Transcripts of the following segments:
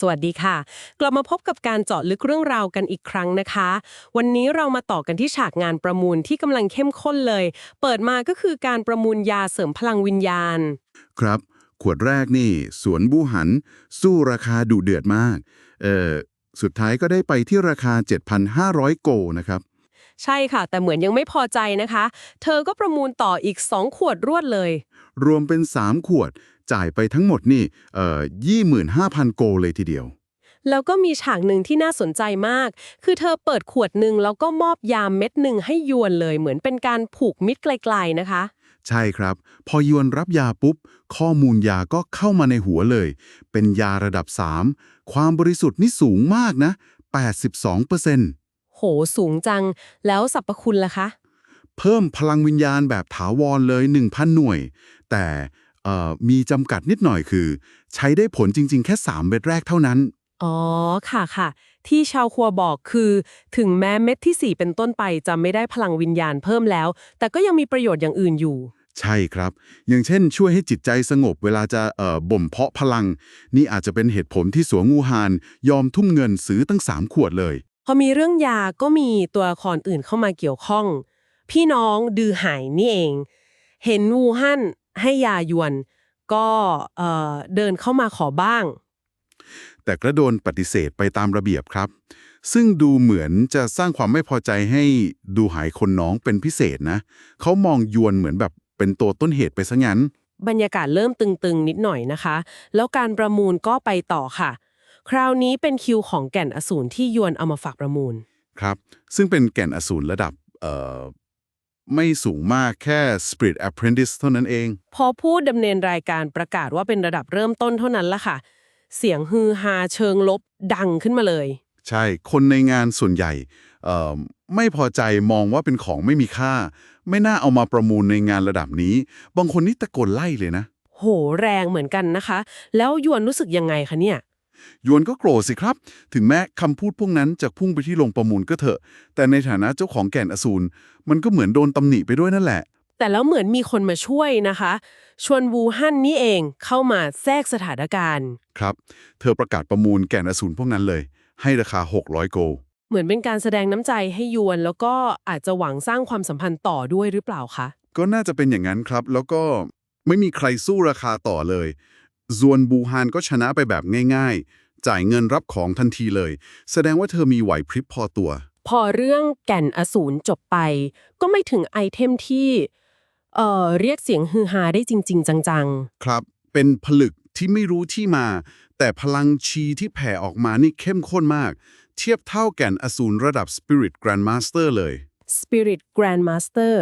สวัสดีค่ะ กลับมาพบกับการเจาะลึกเรื่องราวกันอีกครั้งนะคะ วันนี้เรามาต่อกันที่ฉากงานประมูลที่กำลังเข้มข้นเลย เปิดมาก็คือการประมูลยาเสริมพลังวิญญาณ ครับ ขวดแรกนี่ สวนบูหัน สู้ราคาดุเดือดมาก เอ่อ สุดท้ายก็ได้ไปที่ราคา 7,500 โกนะครับ ใช่ค่ะ แต่เหมือนยังไม่พอใจนะคะ เธอก็ประมูลต่ออีก 2 ขวดรวดเลย รวมเป็น 3 ขวด จ่ายไปทั้งหมดนี่เอ่อ25,000 โกเลยทีเดียว แล้วก็มีฉากหนึ่งที่น่าสนใจมาก คือเธอเปิดขวดหนึ่งแล้วก็มอบยาเม็ดหนึ่งให้ยวนเลย เหมือนเป็นการผูกมิตรไกลๆนะคะ ใช่ครับ พอยวนรับยาปุ๊บ ข้อมูลยาก็เข้ามาในหัวเลย เป็นยาระดับ 3 ความบริสุทธิ์นี่สูงมากนะ 82%โหสูงจัง แล้วสรรพคุณล่ะคะ เพิ่มพลังวิญญาณแบบถาวรเลย 1,000 หน่วย แต่เอ่อ มีจำกัดนิดหน่อยคือ ใช้ได้ผลจริง ๆ แค่ 3 เม็ดแรกเท่านั้น อ๋อ ค่ะค่ะ ที่ชาวครัวบอกคือ ถึงแม้เม็ดที่ 4 เป็นต้นไปจะไม่ได้พลังวิญญาณเพิ่มแล้ว แต่ก็ยังมีประโยชน์อย่างอื่นอยู่ ใช่ครับ อย่างเช่น ช่วยให้จิตใจสงบเวลาจะเอ่อบ่มเพาะพลัง นี่อาจจะเป็นเหตุผลที่สวงูฮานยอมทุ่มเงินซื้อตั้ง 3 ขวดเลย พอมีเรื่องยาก็มีตัวละครอื่นเข้ามาเกี่ยวข้อง พี่น้องดือหายนี่เอง เห็นวูฮั่น ให้ยายวน ก็เอ่อเดินเข้ามาขอบ้าง แต่ก็โดนปฏิเสธไปตามระเบียบครับ ซึ่งดูเหมือนจะสร้างความไม่พอใจให้ดูหายคนน้องเป็นพิเศษนะเขามองยวนเหมือนแบบเป็นตัวต้นเหตุไปซะงั้น บรรยากาศเริ่มตึงๆ นิดหน่อยนะคะ แล้วการประมูลก็ไปต่อค่ะ คราวนี้เป็นคิวของแก่นอสูรที่ยวนเอามาฝากประมูลครับ ซึ่งเป็นแก่นอสูรระดับเอ่อ ไม่สูงมากแค่ Spirit Apprentice เท่านั้นเอง พอผู้ดำเนินรายการประกาศว่าเป็นระดับเริ่มต้นเท่านั้นละค่ะ เสียงฮือฮาเชิงลบดังขึ้นมาเลย ใช่ คนในงานส่วนใหญ่เอ่อไม่พอใจมองว่าเป็นของไม่มีค่า ไม่น่าเอามาประมูลในงานระดับนี้ บางคนนี่ตะโกนไล่เลยนะ โหแรงเหมือนกันนะคะ แล้วยวนรู้สึกยังไงคะเนี่ย ยวนก็โกรธสิครับ ถึงแม้คำพูดพวกนั้นจะพุ่งไปที่โรงประมูลก็เถอะ แต่ในฐานะเจ้าของแก่นอสูรมันก็เหมือนโดนตำหนิไปด้วยนั่นแหละ แต่แล้วเหมือนมีคนมาช่วยนะคะ ชวนวูฮั่นนี่เองเข้ามาแทรกสถานการณ์ ครับ เธอประกาศประมูลแก่นอสูรพวกนั้นเลย ให้ราคา 600 โกลเหมือนเป็นการแสดงน้ำใจให้ยวน แล้วก็อาจจะหวังสร้างความสัมพันธ์ต่อด้วยหรือเปล่าคะก็น่าจะเป็นอย่างนั้นครับ แล้วก็ไม่มีใครสู้ราคาต่อเลย ซวนบูฮานก็ชนะไปแบบง่ายๆ จ่ายเงินรับของทันทีเลย แสดงว่าเธอมีไหวพริบพอตัว พอเรื่องแก่นอสูรจบไป ก็ไม่ถึงไอเทมที่ เอ่อ เรียกเสียงฮือฮาได้จริง ๆ จังครับ เป็นผลึกที่ไม่รู้ที่มา แต่พลังชีที่แผ่ออกมานี่เข้มข้นมาก เทียบเท่าแก่นอสูรระดับ Spirit Grandmaster เลยๆ Spirit Grandmaster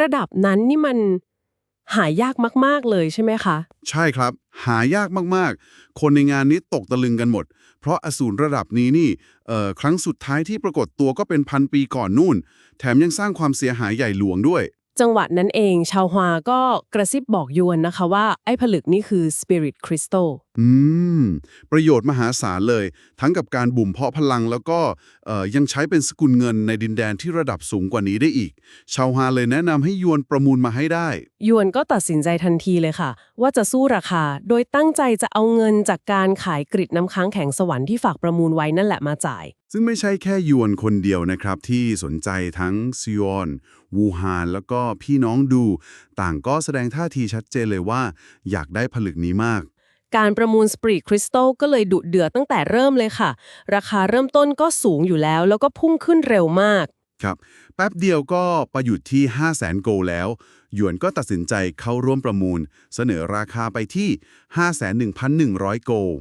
ระดับนั้นนี่มัน หายากมาก ๆ เลยใช่ไหมคะ ใช่ครับ หายากมากๆ คนในงานนี้ตกตะลึงกันหมด เพราะอสูรระดับนี้นี่เอ่อครั้งสุดท้ายที่ปรากฏตัวก็เป็นพันปีก่อนนู่น แถมยังสร้างความเสียหายใหญ่หลวงด้วย จังหวะนั้นเองชาวฮวาก็กระซิบบอกยวนนะคะว่า ไอ้ผลึกนี่คือ Spirit Crystal อืม ประโยชน์มหาศาลเลย ทั้งกับการบ่มเพาะพลังแล้วก็เอ่อยังใช้เป็นสกุลเงินในดินแดนที่ระดับสูงกว่านี้ได้อีก ชาวฮาเลยแนะนำให้ยวนประมูลมาให้ได้ ยวนก็ตัดสินใจทันทีเลยค่ะ ว่าจะสู้ราคา โดยตั้งใจจะเอาเงินจากการขายกริดน้ำค้างแข็งสวรรค์ที่ฝากประมูลไว้นั่นแหละมาจ่าย ซึ่งไม่ใช่แค่ยวนคนเดียวนะครับ ที่สนใจทั้งซิยอน วูฮาน แล้วก็พี่น้องดู ต่างก็แสดงท่าทีชัดเจนเลยว่า อยากได้ผลึกนี้มาก การประมูล Spirit Crystal ก็เลยดุเดือดตั้งแต่เริ่มเลยค่ะ ราคาเริ่มต้นก็สูงอยู่แล้ว แล้วก็พุ่งขึ้นเร็วมาก ครับ แป๊บเดียวก็ประหยุดที่ 5 0 0แสนโกลแล้ว หยวนก็ตัดสินใจเข้าร่วมประมูล เสนอราคาไปที่ 51,100 โกล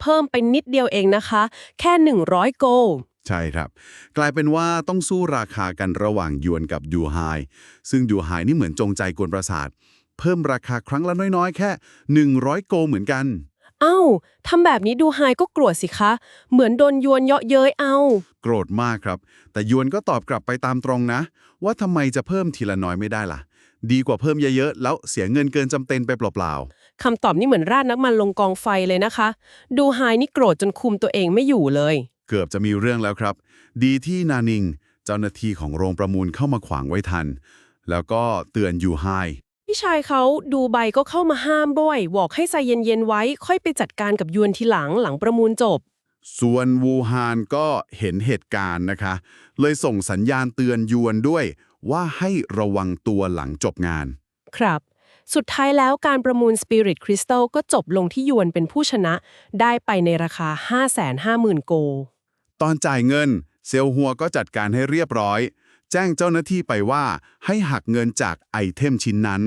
เพิ่มไปนิดเดียวเองนะคะ แค่ 100 โกลใช่ครับ กลายเป็นว่าต้องสู้ราคากันระหว่างหยวนกับดูไฮซึ่งดูไฮนี่เหมือนจงใจกวนประสาท เพิ่มราคาครั้งละน้อยๆ แค่ 100 โกลเหมือนกัน เอ้าทำแบบนี้ดูไฮก็กลัวสิคะ เหมือนโดนยวนเยาะเย้ยเอา โกรธมากครับ แต่หยวนก็ตอบกลับไปตามตรงนะ ว่าทำไมจะเพิ่มทีละน้อยไม่ได้ล่ะ ดีกว่าเพิ่มเยอะๆ แล้วเสียเงินเกินจำเป็นไปเปล่าคำตอบนี่เหมือนราดน้ำมันลงกองไฟเลยนะคะ ดูไฮนี่โกรธจนคุมตัวเองไม่อยู่เลย ๆ เกือบจะมีเรื่องแล้วครับ ดีที่นานิง เจ้าหน้าที่ของโรงประมูลเข้ามาขวางไว้ทัน แล้วก็เตือนยูไฮ พี่ชายเขาดูใบก็เข้ามาห้ามด้วยบอกให้ใจเย็นๆไว้ ค่อยไปจัดการกับยวนทีหลังหลังประมูลจบ ส่วนวูฮานก็เห็นเหตุการณ์นะคะ เลยส่งสัญญาณเตือนยวนด้วย ว่าให้ระวังตัวหลังจบงาน ครับ สุดท้ายแล้วการประมูล Spirit Crystal ก็จบลงที่ยวนเป็นผู้ชนะ ได้ไปในราคา 550,000 โกล ตอนจ่ายเงิน เซลหัวก็จัดการให้เรียบร้อย แจ้งเจ้าหน้าที่ไปว่าให้หักเงินจากไอเทมชิ้นนั้น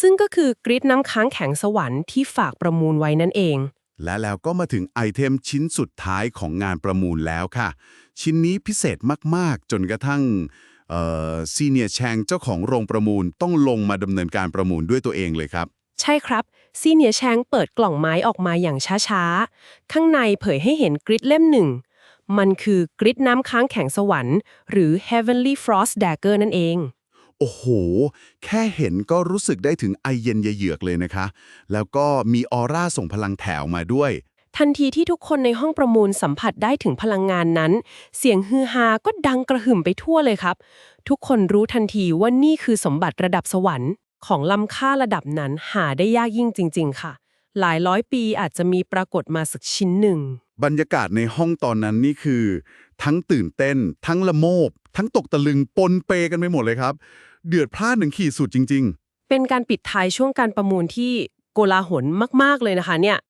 ซึ่งก็คือกริดน้ำค้างแข็งสวรรค์ที่ฝากประมูลไว้นั่นเอง และแล้วก็มาถึงไอเทมชิ้นสุดท้ายของงานประมูลแล้วค่ะ ชิ้นนี้พิเศษมากๆ จนกระทั่งซีเนียแชงเจ้าของโรงประมูลต้องลงมาดำเนินการประมูลด้วยตัวเองเลยครับ ใช่ครับซีเนียแชงเปิดกล่องไม้ออกมาอย่างช้าๆ ข้างในเผยให้เห็นกริดเล่มหนึ่ง มันคือกริดน้ำค้างแข็งสวรรค์ หรือ Heavenly Frost Dagger นั่นเอง โอ้โห แค่เห็นก็รู้สึกได้ถึงไอเย็นเยือกๆเลยนะคะ แล้วก็มีออร่าส่งพลังแถวมาด้วย ทันทีที่ทุกคนในห้องประมูลสัมผัสได้ถึงพลังงานนั้น เสียงฮือฮาก็ดังกระหึ่มไปทั่วเลยครับ ทุกคนรู้ทันทีว่านี่คือสมบัติระดับสวรรค์ของล้ำค่าระดับนั้นหาได้ยากยิ่งจริง ๆ ค่ะ หลายร้อยปีอาจจะมีปรากฏมาสักชิ้นหนึ่ง บรรยากาศในห้องตอนนั้นนี่คือ ทั้งตื่นเต้น ทั้งละโมบ ทั้งตกตะลึงปนเปกันไปหมดเลยครับ เดือดพล่านถึงขีดสุดจริง ๆ เป็นการปิดท้ายช่วงการประมูลที่โกลาหลมาก ๆ เลยนะคะเนี่ย